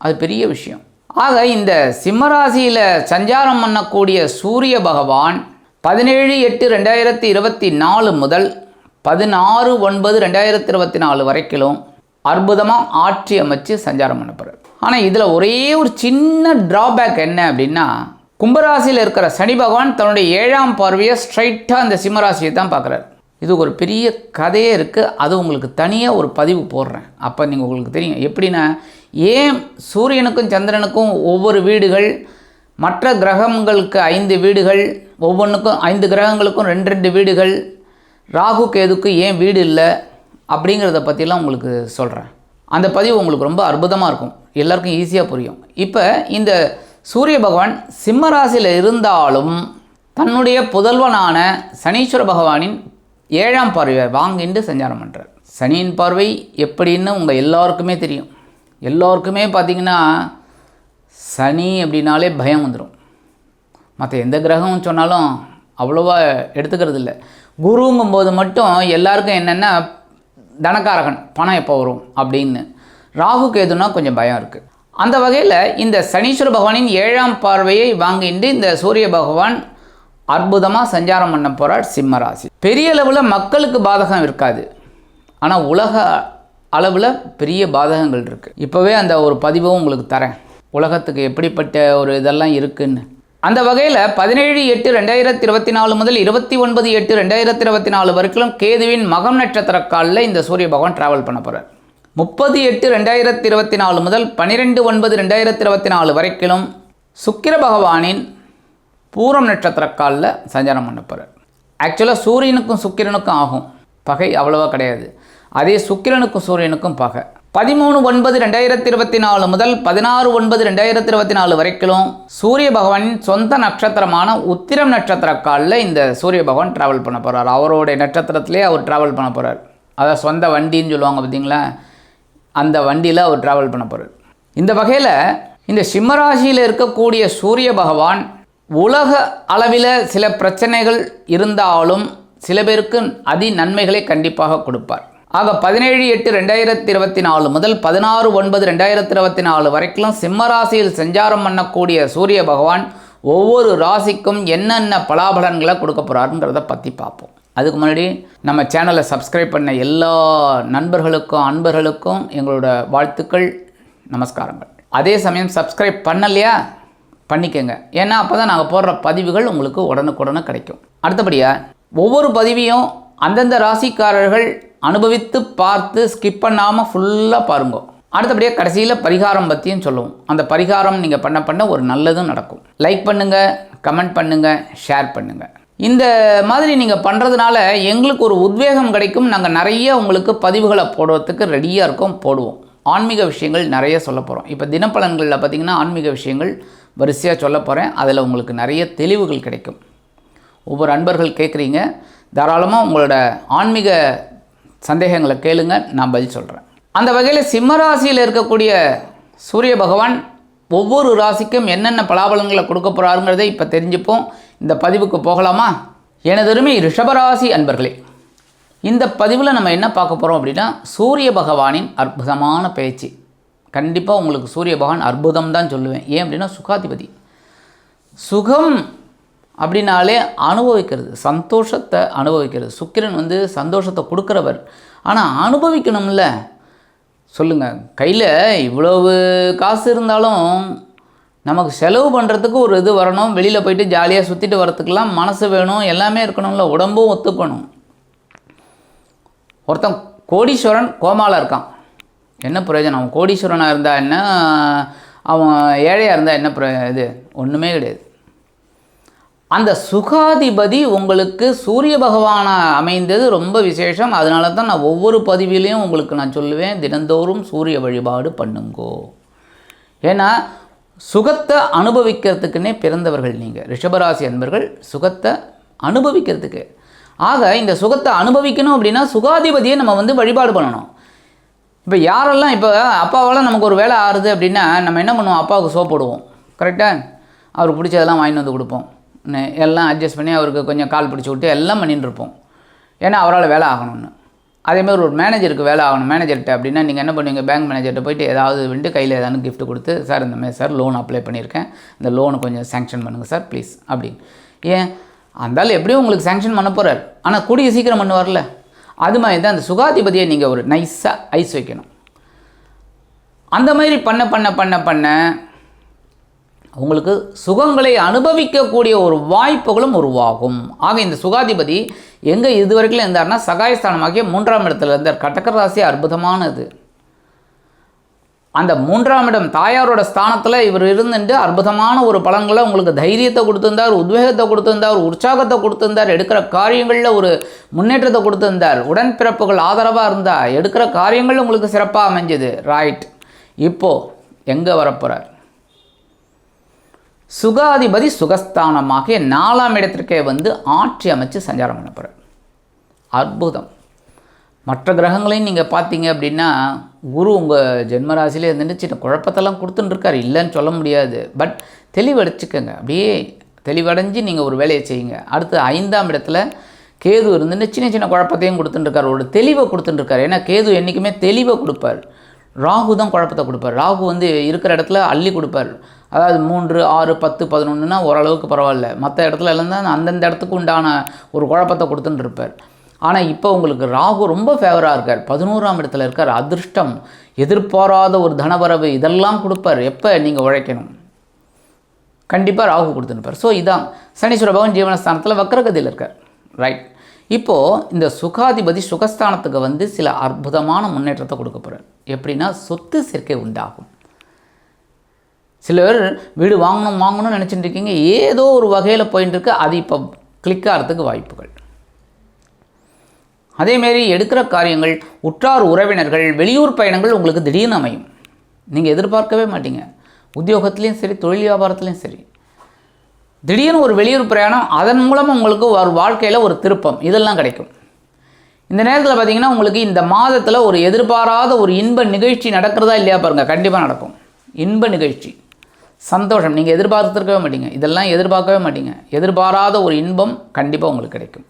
அது பெரிய விஷயம். ஆக இந்த சிம்மராசியில் சஞ்சாரம் பண்ணக்கூடிய சூரிய பகவான் பதினேழு எட்டு ரெண்டாயிரத்தி இருபத்தி நாலு முதல் பதினாறு ஒன்பது ரெண்டாயிரத்தி இருபத்தி நாலு வரைக்கும் அற்புதமாக ஆட்சி அமைச்சு சஞ்சாரம் பண்ண ஆனால் இதில் ஒரே ஒரு சின்ன ட்ராபேக் என்ன அப்படின்னா கும்பராசியில் இருக்கிற சனி பகவான் தன்னுடைய ஏழாம் பார்வையை ஸ்ட்ரைட்டாக அந்த சிம்மராசியை தான் பார்க்குறாரு. இது ஒரு பெரிய கதையே இருக்குது அது உங்களுக்கு தனியாக ஒரு பதிவு போடுறேன். அப்போ நீங்கள் உங்களுக்கு தெரியும். எப்படின்னா ஏன் சூரியனுக்கும் சந்திரனுக்கும் ஒவ்வொரு வீடுகள் மற்ற கிரகங்களுக்கு ஐந்து வீடுகள் ஒவ்வொன்றுக்கும் ஐந்து கிரகங்களுக்கும் ரெண்டு ரெண்டு வீடுகள் ராகு கேதுக்கு ஏன் வீடு இல்லை அப்படிங்கிறத பற்றிலாம் உங்களுக்கு சொல்கிறேன் அந்த பதிவு உங்களுக்கு ரொம்ப அற்புதமாக இருக்கும். எல்லாருக்கும் ஈஸியாக புரியும். இப்போ இந்த சூரிய பகவான் சிம்ம ராசியில் இருந்தாலும் தன்னுடைய புதல்வனான சனீஸ்வர பகவானின் ஏழாம் பார்வையை வாங்கிட்டு சஞ்சாரம் பண்ணுறார் சனியின் பார்வை எப்படின்னு உங்கள் எல்லாருக்குமே தெரியும். எல்லோருக்குமே பார்த்திங்கன்னா சனி அப்படின்னாலே பயம் வந்துடும் மற்ற எந்த கிரகம் சொன்னாலும் அவ்வளோவா எடுத்துக்கிறது இல்லை குருங்கும் போது மட்டும் எல்லாருக்கும் என்னென்னா தனக்காரகன் பணம் எப்போ வரும் அப்படின்னு. ராகு கேதுனா கொஞ்சம் பயம் இருக்குது அந்த வகையில் இந்த சனீஸ்வர பகவானின் ஏழாம் பார்வையை வாங்கிட்டு இந்த சூரிய பகவான் அற்புதமாக சஞ்சாரம் பண்ண போகிறார் சிம்ம ராசி. பெரிய அளவில் மக்களுக்கு பாதகம் இருக்காது. ஆனால் உலக அளவில் பெரிய பாதகங்கள் இருக்குது இப்போவே அந்த ஒரு பதிவும் உங்களுக்கு தரேன். உலகத்துக்கு எப்படிப்பட்ட ஒரு இதெல்லாம் இருக்குன்னு. அந்த வகையில் பதினேழு எட்டு ரெண்டாயிரத்தி இருபத்தி நாலு முதல் இருபத்தி ஒன்பது எட்டு ரெண்டாயிரத்தி இருபத்தி நாலு வரைக்கும் கேதுவின் மகம் நட்சத்திர காலில் இந்த சூரிய பகவான் ட்ராவல் பண்ண போகிறார் முப்பது எட்டு ரெண்டாயிரத்தி இருபத்தி நாலு முதல் பன்னிரெண்டு ஒன்பது ரெண்டாயிரத்தி இருபத்தி நாலு வரைக்கும் சுக்கிர பகவானின் பூரம் நட்சத்திர காலில் சஞ்சாரம் பண்ண போகிறார் ஆக்சுவலாக சூரியனுக்கும் சுக்கிரனுக்கும் ஆகும். பகை அவ்வளோவா கிடையாது. அதே சுக்கிரனுக்கும் சூரியனுக்கும் பகை. பதிமூணு ஒன்பது ரெண்டாயிரத்தி இருபத்தி நாலு முதல் பதினாறு ஒன்பது ரெண்டாயிரத்தி இருபத்தி நாலு வரைக்கும் சூரிய பகவானின் சொந்த நட்சத்திரமான உத்திரம் நட்சத்திர காலில் இந்த சூரிய பகவான் ட்ராவல் பண்ண போகிறார் அவருடைய நட்சத்திரத்திலே அவர் ட்ராவல் பண்ண போகிறார் அதாவது சொந்த வண்டின்னு சொல்லுவாங்க பார்த்தீங்களா அந்த வண்டியில் அவர் ட்ராவல் பண்ண போகிறார் இந்த வகையில் இந்த சிம்மராசியில் இருக்கக்கூடிய சூரிய பகவான் உலக அளவில் சில பிரச்சனைகள் இருந்தாலும் சில பேருக்கு அதி நன்மைகளை கண்டிப்பாக கொடுப்பார். ஆக பதினேழு எட்டு ரெண்டாயிரத்தி இருபத்தி நாலு முதல் பதினாறு ஒன்பது ரெண்டாயிரத்தி இருபத்தி நாலு வரைக்கும் சிம்ம ராசியில் சஞ்சாரம் பண்ணக்கூடிய சூரிய பகவான் ஒவ்வொரு ராசிக்கும் என்னென்ன பலாபலன்களை கொடுக்க போகிறாருங்கிறத பற்றி பார்ப்போம். அதுக்கு முன்னாடி நம்ம சேனலை சப்ஸ்கிரைப் பண்ண எல்லா நண்பர்களுக்கும் அன்பர்களுக்கும் எங்களோட வாழ்த்துக்கள் நமஸ்காரங்கள். அதே சமயம் சப்ஸ்கிரைப் பண்ணலையா? பண்ணிக்கோங்க. ஏன்னா அப்போ தான் நாங்கள் போடுற பதிவுகள் உங்களுக்கு உடனுக்குடனே கிடைக்கும். அடுத்தபடியாக ஒவ்வொரு பதிவையும் அந்தந்த ராசிக்காரர்கள் அனுபவித்து பார்த்து ஸ்கிப் பண்ணாமல் ஃபுல்லாக பாருங்க. அடுத்தபடியாக கடைசியில் பரிகாரம் பற்றியும் சொல்லுவோம். அந்த பரிகாரம் நீங்கள் பண்ண பண்ண ஒரு நல்லதும் நடக்கும். லைக் பண்ணுங்கள் கமெண்ட் பண்ணுங்கள் ஷேர் பண்ணுங்கள் இந்த மாதிரி நீங்கள் பண்ணுறதுனால எங்களுக்கு ஒரு உத்வேகம் கிடைக்கும். நாங்கள் நிறைய உங்களுக்கு பதிவுகளை போடுறதுக்கு ரெடியாக இருக்கோம் போடுவோம். ஆன்மீக விஷயங்கள் நிறைய சொல்ல போகிறோம் இப்போ தினப்பலன்களில் பார்த்திங்கன்னா ஆன்மீக விஷயங்கள் வரிசையாக சொல்ல போகிறேன் அதில் உங்களுக்கு நிறைய தெளிவுகள் கிடைக்கும். ஒவ்வொரு அன்பர்கள் கேட்குறீங்க தாராளமாக உங்களோட ஆன்மீக சந்தேகங்களை கேளுங்க நான் பதில் சொல்கிறேன் அந்த வகையில் சிம்மராசியில் இருக்கக்கூடிய சூரிய பகவான் ஒவ்வொரு ராசிக்கும் என்னென்ன பலாபலங்களை கொடுக்க போகிறாருங்கிறதை இப்போ தெரிஞ்சுப்போம். இந்த பதிவுக்கு போகலாமா? எனதருமை ரிஷபராசி அன்பர்களே இந்த பதிவில் நம்ம என்ன பார்க்க போகிறோம் அப்படின்னா சூரிய பகவானின் அற்புதமான பேச்சு. கண்டிப்பாக உங்களுக்கு சூரிய பகவான் அற்புதம் தான் சொல்லுவேன். ஏன் அப்படின்னா சுகாதிபதி. சுகம் அப்படின்னாலே அனுபவிக்கிறது சந்தோஷத்தை அனுபவிக்கிறது. சுக்கிரன் வந்து சந்தோஷத்தை கொடுக்குறவர். ஆனால் அனுபவிக்கணும்ல? சொல்லுங்கள் கையில் இவ்வளவு காசு இருந்தாலும் நமக்கு செலவு பண்ணுறதுக்கு ஒரு இது வரணும். வெளியில் போயிட்டு ஜாலியாக சுற்றிட்டு வரத்துக்கெல்லாம் மனசு வேணும். எல்லாமே இருக்கணும்ல. உடம்பும் ஒத்துக்கணும். ஒருத்தன் கோடீஸ்வரன் கோமாவில் இருக்கான். என்ன பிரயோஜனம்? அவன் கோடீஸ்வரனாக இருந்தால் என்ன? அவன் ஏழையாக இருந்தால் என்ன பிர இது? ஒன்றுமே கிடையாது. அந்த சுகாதிபதி உங்களுக்கு சூரிய பகவானாக அமைந்தது ரொம்ப விசேஷம். அதனால தான் நான் ஒவ்வொரு பதிவிலையும் உங்களுக்கு நான் சொல்லுவேன். தினந்தோறும் சூரிய வழிபாடு பண்ணுங்கோ. ஏன்னா சுகத்தை அனுபவிக்கிறதுக்குன்னே பிறந்தவர்கள் நீங்கள் ரிஷபராசி அன்பர்கள் சுகத்தை அனுபவிக்கிறதுக்கு. ஆக இந்த சுகத்தை அனுபவிக்கணும் அப்படின்னா சுகாதிபதியை நம்ம வந்து வழிபாடு பண்ணணும். இப்போ யாரெல்லாம் இப்போ அப்பாவால் நமக்கு ஒரு வேலை ஆறுது அப்படின்னா நம்ம என்ன பண்ணுவோம்? அப்பாவுக்கு சோப் போடுவோம். கரெக்டாக அவருக்கு பிடிச்சதெல்லாம் வாங்கிட்டு வந்து கொடுப்போம். எல்லாம் அட்ஜஸ்ட் பண்ணி அவருக்கு கொஞ்சம் கால் பிடிச்சி விட்டு எல்லாம் பண்ணிட்டு இருப்போம். ஏன்னா அவரால் வேலை ஆகணும்னு. அதேமாதிரி ஒரு மேனேஜருக்கு வேலை ஆகணும். மேனேஜர்கிட்ட அப்படின்னா நீங்கள் என்ன பண்ணுவீங்க? பேங்க் மேனேஜர்கிட்ட போயிட்டு ஏதாவது வந்துட்டு கையில் ஏதாவது கிஃப்ட் கொடுத்து சார் இந்த மாதிரி சார் லோன் அப்ளை பண்ணியிருக்கேன். இந்த லோனு கொஞ்சம் சேங்ஷன் பண்ணுங்கள் சார் ப்ளீஸ் அப்படின்னு. ஏன்? அந்தாலும் எப்படியும் உங்களுக்கு சேங்ஷன் பண்ண போகிறார் ஆனால் கூடிய சீக்கிரம் பண்ணுவார்ல அது மாதிரி தான் அந்த சுகாதிபதியை நீங்கள் ஒரு நைஸாக ஐஸ் வைக்கணும். அந்த மாதிரி பண்ண பண்ண பண்ண பண்ண உங்களுக்கு சுகங்களை அனுபவிக்கக்கூடிய ஒரு வாய்ப்புகளும் உருவாகும். ஆக இந்த சுகாதிபதி எங்கே இதுவரைக்கும் இருந்தார்னா சகாயஸ்தானமாகிய மூன்றாம் இடத்துல இருந்தார். கடக ராசி அற்புதமானது. அந்த மூன்றாம் இடம் தாயாரோட ஸ்தானத்தில் இவர் இருந்துட்டு அற்புதமான ஒரு பலன்களை உங்களுக்கு தைரியத்தை கொடுத்திருந்தார் உத்வேகத்தை கொடுத்திருந்தார் உற்சாகத்தை கொடுத்திருந்தார் எடுக்கிற காரியங்களில் ஒரு முன்னேற்றத்தை கொடுத்திருந்தார். உடன்பிறப்புகள் ஆதரவாக இருந்தால் எடுக்கிற காரியங்கள் உங்களுக்கு சிறப்பாக அமைஞ்சது. ரைட் இப்போது எங்கே வரப்போகிறார் சுகாதிபதி சுகஸ்தானமாகிய நாலாம் இடத்திற்கே வந்து ஆட்சி அமைச்சு சஞ்சாரம் பண்ண போகிறார் அற்புதம். மற்ற கிரகங்களையும் நீங்கள் பார்த்தீங்க அப்படின்னா குரு உங்கள் ஜென்மராசிலே இருந்துட்டு சின்ன குழப்பத்தெல்லாம் கொடுத்துட்டுருக்கார் இல்லைன்னு சொல்ல முடியாது. பட் தெளிவடைச்சிக்கோங்க. அப்படியே தெளிவடைஞ்சு நீங்கள் ஒரு வேலையை செய்யுங்க. அடுத்து ஐந்தாம் இடத்துல கேது இருந்துட்டு சின்ன சின்ன குழப்பத்தையும் கொடுத்துட்டுருக்கார் ஒரு தெளிவை கொடுத்துட்டுருக்கார் ஏன்னா கேது என்றைக்குமே தெளிவை கொடுப்பார். ராகு தான் குழப்பத்தை கொடுப்பார். ராகு வந்து இருக்கிற இடத்துல அள்ளி கொடுப்பார். அதாவது மூன்று ஆறு பத்து பதினொன்றுனா ஓரளவுக்கு பரவாயில்ல. மற்ற இடத்துல இருந்தால் அந்தந்த இடத்துக்கு உண்டான ஒரு குழப்பத்தை கொடுத்துட்டு இருப்பார். ஆனால் இப்போ உங்களுக்கு ராகு ரொம்ப ஃபேவராக இருக்கார். பதினோராம் இடத்துல இருக்கார். அதிர்ஷ்டம் எதிர்பாராத ஒரு தனவரவு இதெல்லாம் கொடுப்பார். எப்போ? நீங்கள் உழைக்கணும். கண்டிப்பாக ராகு கொடுத்துருப்பார் ஸோ இதான். சனீஸ்வர பகவான் ஜீவனஸ்தானத்தில் வக்ரகதியில் இருக்கார். ரைட் இப்போது இந்த சுகாதிபதி சுகஸ்தானத்துக்கு வந்து சில அற்புதமான முன்னேற்றத்தை கொடுக்க போகிறார் எப்படின்னா சொத்து சேர்க்கை உண்டாகும். சிலர் வீடு வாங்கணும் வாங்கணும்னு நினச்சிட்டு இருக்கீங்க. ஏதோ ஒரு வகையில் போயின்னு இருக்கு. அது இப்போ கிளிக் ஆகிறதுக்கு வாய்ப்புகள். அதேமாரி எடுக்கிற காரியங்கள் உற்றார் உறவினர்கள் வெளியூர் பயணங்கள் உங்களுக்கு திடீர்னு அமையும். நீங்கள் எதிர்பார்க்கவே மாட்டீங்க. உத்தியோகத்துலேயும் சரி தொழில் வியாபாரத்துலேயும் சரி. திடீர்னு ஒரு வெளியூர் பிரயாணம் அதன் மூலமாக உங்களுக்கு ஒரு வாழ்க்கையில் ஒரு திருப்பம். இதெல்லாம் கிடைக்கும். இந்த நேரத்தில் பார்த்தீங்கன்னா உங்களுக்கு இந்த மாதத்தில் ஒரு எதிர்பாராத ஒரு இன்ப நிகழ்ச்சி நடக்கிறதா இல்லையா பாருங்கள் கண்டிப்பாக நடக்கும். இன்ப நிகழ்ச்சி. சந்தோஷம். நீங்கள் எதிர்பார்த்துருக்கவே மாட்டீங்க. இதெல்லாம் எதிர்பார்க்கவே மாட்டீங்க. எதிர்பாராத ஒரு இன்பம் கண்டிப்பாக உங்களுக்கு கிடைக்கும்.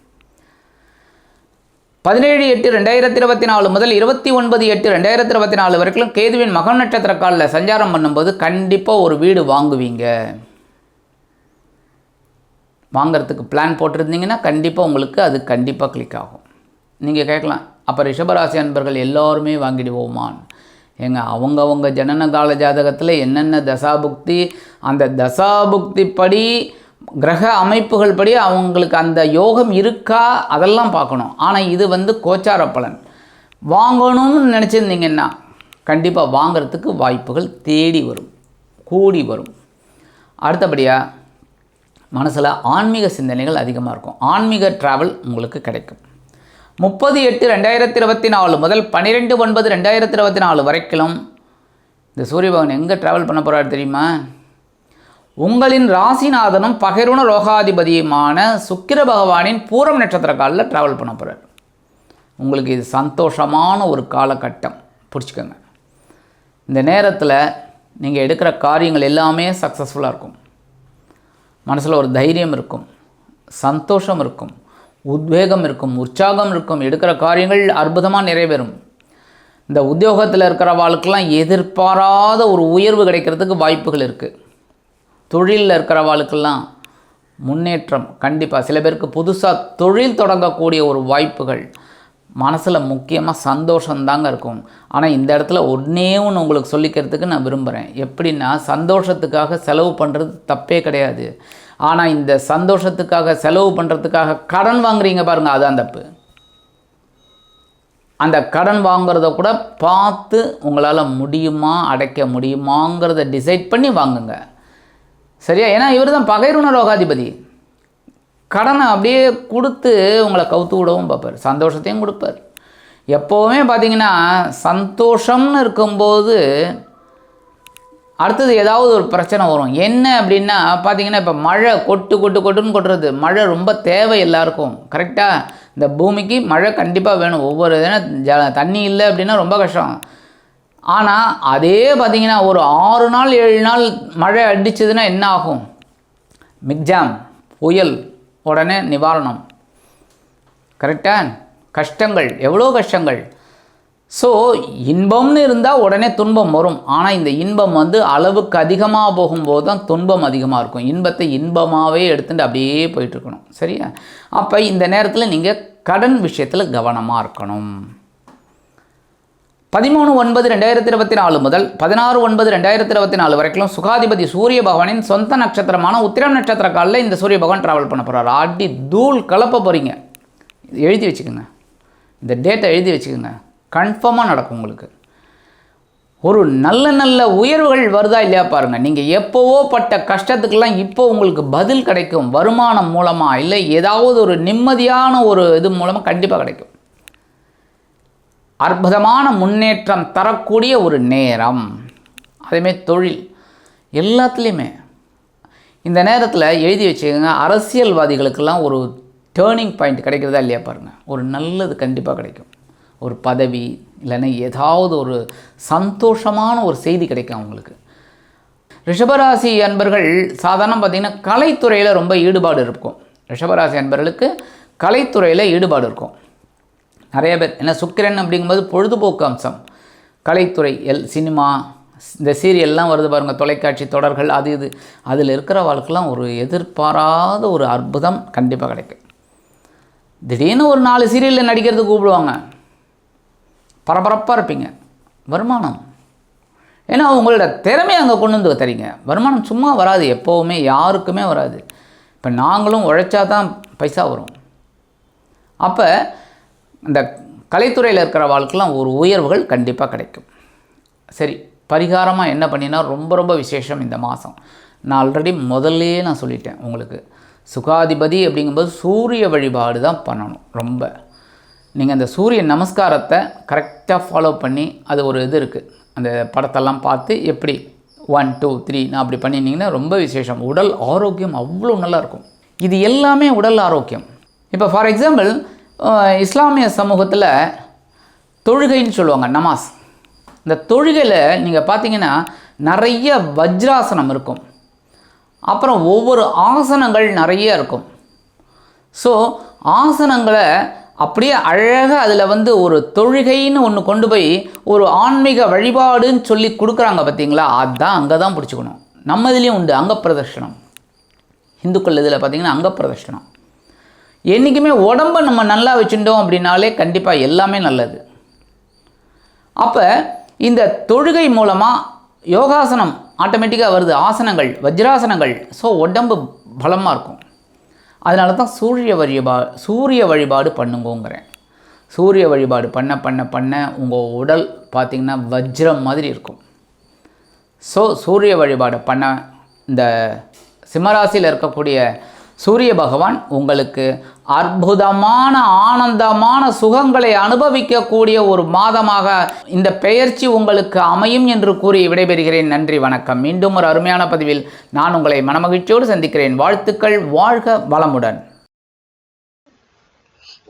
பதினேழு எட்டு ரெண்டாயிரத்தி இருபத்தி நாலு முதல் இருபத்தி ஒன்பது எட்டு ரெண்டாயிரத்தி இருபத்தி நாலு வரைக்கும் கேதுவின் மகன் நட்சத்திர காலில் சஞ்சாரம் பண்ணும்போது கண்டிப்பாக ஒரு வீடு வாங்குவீங்க. வாங்குறதுக்கு பிளான் போட்டிருந்தீங்கன்னா கண்டிப்பாக உங்களுக்கு அது கண்டிப்பாக கிளிக் ஆகும். நீங்கள் கேட்கலாம். அப்போ ரிஷபராசி அன்பர்கள் எல்லாருமே வாங்கிடுவோமான் ஏங்க அவங்கவுங்க ஜனன கால ஜாதகத்தில் என்னென்ன தசாபுக்தி அந்த தசாபுக்தி படி கிரக அமைப்புகள் படி அவங்களுக்கு அந்த யோகம் இருக்கா அதெல்லாம் பார்க்கணும். ஆனால் இது வந்து கோச்சார பலன். வாங்கணும்னு நினச்சிருந்தீங்கன்னா கண்டிப்பாக வாங்குறதுக்கு வாய்ப்புகள் தேடி வரும் கூடி வரும். அடுத்தபடியாக மனசில் ஆன்மீக சிந்தனைகள் அதிகமாக இருக்கும். ஆன்மீக ட்ராவல் உங்களுக்கு கிடைக்கும். முப்பது எட்டு ரெண்டாயிரத்தி இருபத்தி நாலு முதல் பன்னிரெண்டு ஒன்பது ரெண்டாயிரத்தி இருபத்தி நாலு வரைக்கும் இந்த சூரிய பகவான் எங்கே ட்ராவல் பண்ண போகிறாரு தெரியுமா? உங்களின் ராசிநாதனும் பகிருண ரோகாதிபதியுமான சுக்கிர பகவானின் பூரம் நட்சத்திர காலில் ட்ராவல் பண்ண போகிறார் உங்களுக்கு இது சந்தோஷமான ஒரு காலகட்டம். பிடிச்சிக்கோங்க இந்த நேரத்தில் நீங்கள் எடுக்கிற காரியங்கள் எல்லாமே சக்ஸஸ்ஃபுல்லாக இருக்கும். மனசில் ஒரு தைரியம் இருக்கும். சந்தோஷம் இருக்கும். உத்வேகம் இருக்கும் உற்சாகம் இருக்கும் எடுக்கிற காரியங்கள் அற்புதமாக நிறைவேறும். இந்த உத்தியோகத்தில் இருக்கிறவாளுக்கெல்லாம் எதிர்பாராத ஒரு உயர்வு கிடைக்கிறதுக்கு வாய்ப்புகள் இருக்குது தொழிலில் இருக்கிறவாளுக்கெல்லாம் முன்னேற்றம் கண்டிப்பாக சில பேருக்கு புதுசாக தொழில் தொடங்கக்கூடிய ஒரு வாய்ப்புகள். மனசில் முக்கியமாக சந்தோஷந்தாங்க இருக்கும். ஆனால் இந்த இடத்துல ஒன்றே ஒன்று உங்களுக்கு சொல்லிக்கிறதுக்கு நான் விரும்புகிறேன் எப்படின்னா சந்தோஷத்துக்காக செலவு பண்ணுறது தப்பே கிடையாது. ஆனால் இந்த சந்தோஷத்துக்காக செலவு பண்ணுறதுக்காக கடன் வாங்குறீங்க பாருங்கள் அதுதான் தப்பு அந்த கடன் வாங்குறத கூட பார்த்து உங்களால் முடியுமா அடைக்க முடியுமாங்கிறத டிசைட் பண்ணி வாங்குங்க. சரியா? ஏன்னா இவர் தான் பகைருண ரோகாதிபதி கடனை அப்படியே கொடுத்து உங்களை கவுத்து விடவும் பார்ப்பார். சந்தோஷத்தையும் கொடுப்பார். எப்போவுமே பார்த்தீங்கன்னா சந்தோஷம்னு இருக்கும்போது அடுத்தது ஏதாவது ஒரு பிரச்சனை வரும். என்ன அப்படின்னா பார்த்தீங்கன்னா இப்போ மழை கொட்டு கொட்டு கொட்டுன்னு கொட்டுறது. மழை ரொம்ப தேவை எல்லாருக்கும். கரெக்டாக இந்த பூமிக்கு மழை கண்டிப்பாக வேணும். ஒவ்வொரு தினம் தண்ணி இல்லை அப்படின்னா ரொம்ப கஷ்டம். ஆனால் அதே பார்த்தீங்கன்னா ஒரு ஆறு நாள் ஏழு நாள் மழை அடிச்சதுன்னா என்ன ஆகும்? மிக்ஜாம் புயல் உடனே நிவாரணம். கரெக்டாக கஷ்டங்கள். எவ்வளோ கஷ்டங்கள்? ஸோ இன்பம்னு இருந்தால் உடனே துன்பம் வரும். ஆனால் இந்த இன்பம் வந்து அளவுக்கு அதிகமாக போகும்போது தான் துன்பம் அதிகமாக இருக்கும். இன்பத்தை இன்பமாகவே எடுத்துட்டு அப்படியே போயிட்டுருக்கணும். சரியா? அப்போ இந்த நேரத்தில் நீங்கள் கடன் விஷயத்தில் கவனமாக இருக்கணும். பதிமூணு ஒன்பது ரெண்டாயிரத்தி இருபத்தி நாலு முதல் பதினாறு ஒன்பது ரெண்டாயிரத்தி இருபத்தி நாலு வரைக்கும் சுகாதிபதி சூரிய பகவானின் சொந்த நட்சத்திரமான உத்திரம் நட்சத்திர காலில் இந்த சூரிய பகவான் ட்ராவல் பண்ண போகிறார் அடி தூள் கலப்ப போகிறீங்க எழுதி வச்சுக்கோங்க. இந்த டேட்டை எழுதி வச்சுக்கோங்க. கன்ஃபார்மாக நடக்கும் உங்களுக்கு. ஒரு நல்ல நல்ல உயர்வுகள் வருதா இல்லையா பாருங்கள் நீங்கள் எப்போவோ பட்ட கஷ்டத்துக்கெல்லாம் இப்போ உங்களுக்கு பதில் கிடைக்கும். வருமானம் மூலமாக இல்லை ஏதாவது ஒரு நிம்மதியான ஒரு இது மூலமாக கண்டிப்பாக கிடைக்கும். அற்புதமான முன்னேற்றம் தரக்கூடிய ஒரு நேரம். அதேமாரி தொழில். எல்லாத்துலேயுமே. இந்த நேரத்தில் எழுதி வச்சுக்கோங்க அரசியல்வாதிகளுக்கெல்லாம் ஒரு டேர்னிங் பாயிண்ட் கிடைக்கிறதா இல்லையா பாருங்கள் ஒரு நல்லது கண்டிப்பாக கிடைக்கும். ஒரு பதவி இல்லைன்னா ஏதாவது ஒரு சந்தோஷமான ஒரு செய்தி கிடைக்கும் அவங்களுக்கு. ரிஷபராசி அன்பர்கள் சாதாரண பார்த்திங்கன்னா கலைத்துறையில் ரொம்ப ஈடுபாடு இருக்கும். ரிஷபராசி அன்பர்களுக்கு கலைத்துறையில் ஈடுபாடு இருக்கும். நிறைய பேர் ஏன்னா சுக்கிரன் அப்படிங்கும்போது பொழுதுபோக்கு அம்சம். கலைத்துறை எல் சினிமா இந்த சீரியல்லாம் வருது பாருங்கள் தொலைக்காட்சி தொடர்கள் அது இது. அதில் இருக்கிற வாழ்க்கெல்லாம் ஒரு எதிர்பாராத ஒரு அற்புதம் கண்டிப்பாக கிடைக்கும். திடீர்னு ஒரு நாலு சீரியலில் நடிக்கிறதுக்கு கூப்பிடுவாங்க. பரபரப்பாக இருப்பீங்க. வருமானம். ஏன்னா உங்களோட திறமையை அங்கே கொண்டு வந்து தரீங்க வருமானம் சும்மா வராது. எப்போவுமே யாருக்குமே வராது. இப்போ நாங்களும் உழைச்சா தான் பைசா வரும். அப்போ இந்த கலைத்துறையில் இருக்கிற வாழ்க்கெல்லாம் ஒரு உயர்வுகள் கண்டிப்பாக கிடைக்கும். சரி பரிகாரமாக என்ன பண்ணினா ரொம்ப ரொம்ப விசேஷம் இந்த மாதம் நான் ஆல்ரெடி முதல்லையே நான் சொல்லிட்டேன் உங்களுக்கு. சுகாதிபதி அப்படிங்கும்போது சூரிய வழிபாடு தான் பண்ணணும் ரொம்ப. நீங்கள் அந்த சூரிய நமஸ்காரத்தை கரெக்டாக ஃபாலோ பண்ணி அது ஒரு இது இருக்குது அந்த படத்தெல்லாம் பார்த்து எப்படி ஒன் டூ த்ரீ நான் அப்படி பண்ணியிருந்தீங்கன்னா ரொம்ப விசேஷம். உடல் ஆரோக்கியம் அவ்வளோ நல்லாயிருக்கும் இது எல்லாமே உடல் ஆரோக்கியம். இப்போ ஃபார் எக்ஸாம்பிள் இஸ்லாமிய சமூகத்தில் தொழுகைன்னு சொல்லுவாங்க நமாஸ் இந்த தொழுகையில் நீங்கள் பார்த்தீங்கன்னா நிறைய வஜ்ராசனம் இருக்கும். அப்புறம் ஒவ்வொரு ஆசனங்கள் நிறைய இருக்கும். ஸோ ஆசனங்களை அப்படியே அழகாக அதில் வந்து ஒரு தொழுகைன்னு ஒன்று கொண்டு போய் ஒரு ஆன்மீக வழிபாடுன்னு சொல்லி கொடுக்குறாங்க பார்த்தீங்களா அதுதான் அங்கே தான் பிடிச்சிக்கணும். நம்ம இதுலேயும் உண்டு. அங்கப்பிரதர்ஷனம். இந்துக்கள் இதில் பார்த்திங்கன்னா அங்கப்பிரதர்ஷனம். என்றைக்குமே உடம்பை நம்ம நல்லா வச்சுட்டோம் அப்படின்னாலே கண்டிப்பாக எல்லாமே நல்லது. அப்போ இந்த தொழுகை மூலமாக யோகாசனம் ஆட்டோமேட்டிக்காக வருது. ஆசனங்கள் வஜ்ராசனங்கள். ஸோ உடம்பு பலமாக இருக்கும். அதனால தான் சூரிய வழிபா சூரிய வழிபாடு பண்ணுங்கோங்கிறேன். சூரிய வழிபாடு பண்ண பண்ண பண்ண உங்கள் உடல் பார்த்திங்கன்னா வஜ்ரம் மாதிரி இருக்கும். ஸோ சூரிய வழிபாடு பண்ண இந்த சிம்மராசியில் இருக்கக்கூடிய சூரிய பகவான் உங்களுக்கு அற்புதமான ஆனந்தமான சுகங்களை அனுபவிக்கக்கூடிய ஒரு மாதமாக இந்த பெயர்ச்சி உங்களுக்கு அமையும் என்று கூறி விடைபெறுகிறேன். நன்றி வணக்கம். மீண்டும் ஒரு அருமையான பதிவில் நான் உங்களை மனமகிழ்ச்சியோடு சந்திக்கிறேன். வாழ்த்துக்கள் வாழ்க வளமுடன்.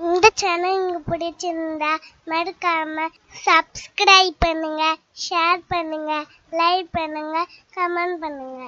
இந்த சேனல் உங்களுக்கு பிடிச்சிருந்தா மறக்காம சப்ஸ்கிரைப் பண்ணுங்க ஷேர் பண்ணுங்க லைக் பண்ணுங்க கமெண்ட் பண்ணுங்க.